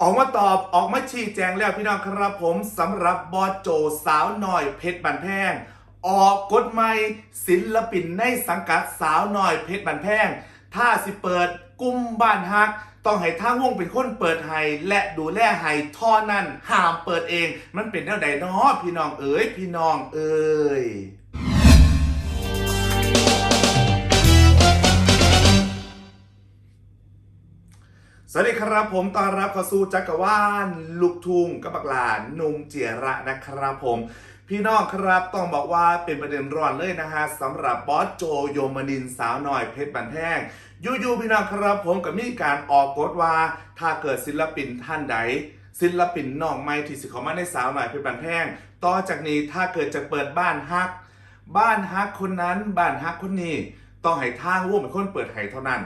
ออกมาตอบออกมาชี้แจงแล้วพี่น้องครับผมสำหรับบอโจสาวหน่อยเพชรบันแพง ออกกฎใหม่ศิลปินในสังกัดสาวหน่อยเพชรบันแพง ถ้าสิเปิดกุมบ้านฮัก ต้องให้ท่างวงเป็นคนเปิดให้และดูแลให้ท่อนั่นห้ามเปิดเอง มันเป็นแนวใดเนาะพี่น้องเอ๋ยพี่น้องเอ๋ย สวัสดีครับผมต้อนรับเข้าสู่จักรวาลลูกทุ่งกับบักหลานนุ่มเจียระนะครับผม พี่น้องครับต้องบอกว่าเป็นประเด็นร้อนเลยนะฮะสำหรับบอสโจโยมนินสาวน้อยเพชรบันแพงยูๆพี่น้องครับผมกับมีการออกกฎว่า ถ้าเกิดศิลปินท่านใดศิลปินน้องใหม่ที่สิเขามาในสาวน้อยเพชรบันแพงต่อจากนี้ถ้าเกิดจะเปิดบ้านฮัก บ้านฮักคนนั้นบ้านฮักคนนี้ต้องให้ทางวงเป็นคนเปิดให้เท่านั้น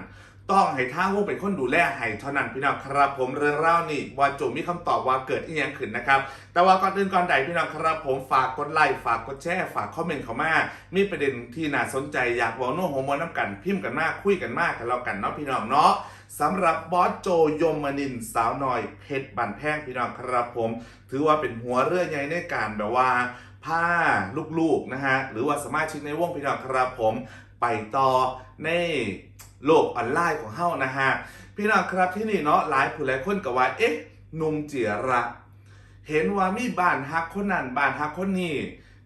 ต้องให้ทางวงเป็นคนดูแลให้เท่านั้นพี่น้องครับผมเรื่องเล่านี่ว่าโจมีคำตอบว่าเกิดอีหยังขึ้นนะครับ แต่ว่าก่อนอื่นก่อนใดพี่น้องครับผมฝากกดไลค์ฝากกดแชร์ฝากคอมเมนต์เข้ามา มีประเด็นที่น่าสนใจอยากบอกโน้โฮมอน้ำกัน พิมพ์กันมากคุยกันมากกันแล้วกันเนาะพี่น้องเนาะสำหรับบอสโจยมนินสาวน้อยเพชรบันแพงพี่น้องครับผม ถือว่าเป็นหัวเรื่องใหญ่ในการแบบว่าผ้าลูกๆนะฮะหรือว่าสมาชิกในวงพี่น้องครับผม ไปต่อในโลกออนไลน์ของเฮานะฮะ พี่น้องครับที่นี่เนาะหลายผู้หลายคนก็ว่าเอ๊ะหนุ่มเจียระ เห็นว่ามีบ้านฮักคนนั้นบ้านฮักคนนี้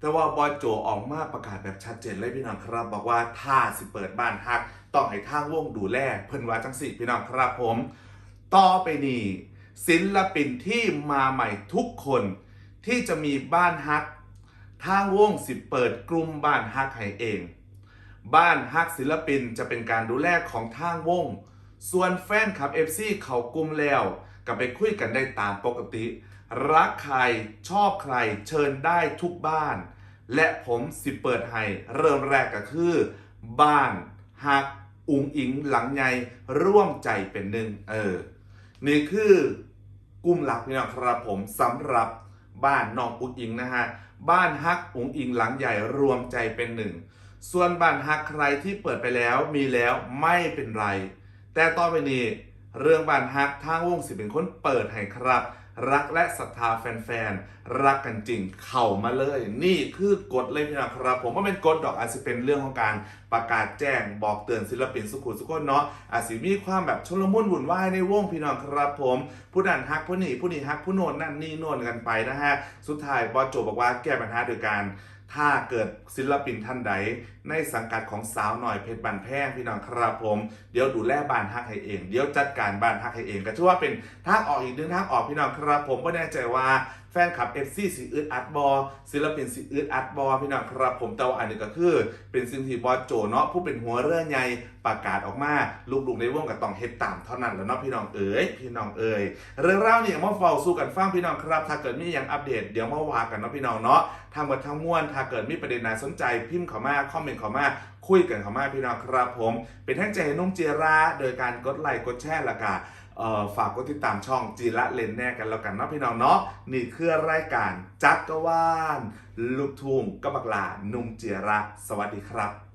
แต่ว่าบอโจออกมาประกาศแบบชัดเจนเลยพี่น้องครับ บอกว่าถ้าสิเปิดบ้านฮักต้องให้ทางวงดูแลเพิ่นว่าจังสิพี่น้องครับผม ต่อไปนี้ศิลปินที่มาใหม่ทุกคนที่จะมีบ้านฮักทางวงสิเปิดกลุ่มบ้านฮักให้เอง บ้านฮักศิลปินจะเป็นการดูแลของทางวง ส่วนแฟนคลับ FC เขากลุ่มแล้วก็ไปคุยกันได้ตามปกติ รักใครชอบใครเชิญได้ทุกบ้าน และผมสิเปิดให้เริ่มแรกก็คือ บ้านฮักอุงอิงหลังใหญ่ร่วมใจเป็นหนึ่งเออ นี่คือกลุ่มหลักพี่น้องครับผมสำหรับบ้านน้องอุงอิงนะฮะ บ้านฮักอุงอิงหลังใหญ่รวมใจเป็นหนึ่ง ส่วนบ้านฮักใครที่เปิดไปแล้วมีแล้วไม่เป็นไร แต่ต่อไปนี้ เรื่องบ้านฮักทางวงสิเป็นคนเปิดให้ครับ รักและศรัทธาแฟนๆ รักกันจริงเข้ามาเลย นี่คือกฎเลยพี่น้องครับ ผมว่าเป็นกฎดอกอาจจะเป็นเรื่องของการประกาศแจ้งบอกเตือนศิลปินสุขุมสุขคนเนาะอาจจะมีความแบบชลมุนวุ่นวายในวงพี่น้องครับผม ผู้นั้นฮักผู้นี้ผู้นี้ฮักผู้โน่นนั่นนี่โน่นกันไปนะฮะสุดท้ายบอโจบอกว่าแก้ปัญหาโดยการถ้าเกิดศิลปินท่านใด ในสังกัดของสาวหน่อยเพชรบันแพงพี่น้องครับผม เดี๋ยวดูแลบ้านฮักให้เอง เดี๋ยวจัดการบ้านฮักให้เองก็ถือว่าเป็นทางออกอีกหนึ่งทางออกพี่น้องครับผมก็แน่ใจว่า แฟนคลับ FC สีอึดอัดบอศิลปินสีอึดอัดบอพี่น้องครับผมแต่ว่าอันนี้ก็คือ เป็นสิ่งที่บอโจเนาะผู้เป็นหัวเรือใหญ่ประกาศออกมาลูกๆในวงก็ต้องเฮ็ดตามเท่านั้นแล้วเนาะพี่น้องเอ๋ยพี่น้องเอ๋ยเรื่องราวนี่ยมาเฝ้าสู้กันฟังพี่น้องครับ ถ้าเกิดมีอย่างอัปเดตเดี๋ยวมาว่ากันเนาะพี่น้องเนาะทางหมดทั้งมวลถ้าเกิดมีประเด็นน่าสนใจพิมพ์เข้ามาคอมเมนต์เข้ามาคุยกันเข้ามาพี่น้องครับผม เป็นทั้งใจนุ่มเจราโดยการกดไลค์กดแชร์ละก็เอ่อ ฝากกดติดตามช่องจีละเลนแน่กันแล้วกันนะพี่น้องเนาะนี่คือรายการจักรวาลลูกทุ่งกับบักลานุ่มเจระ สวัสดีครับ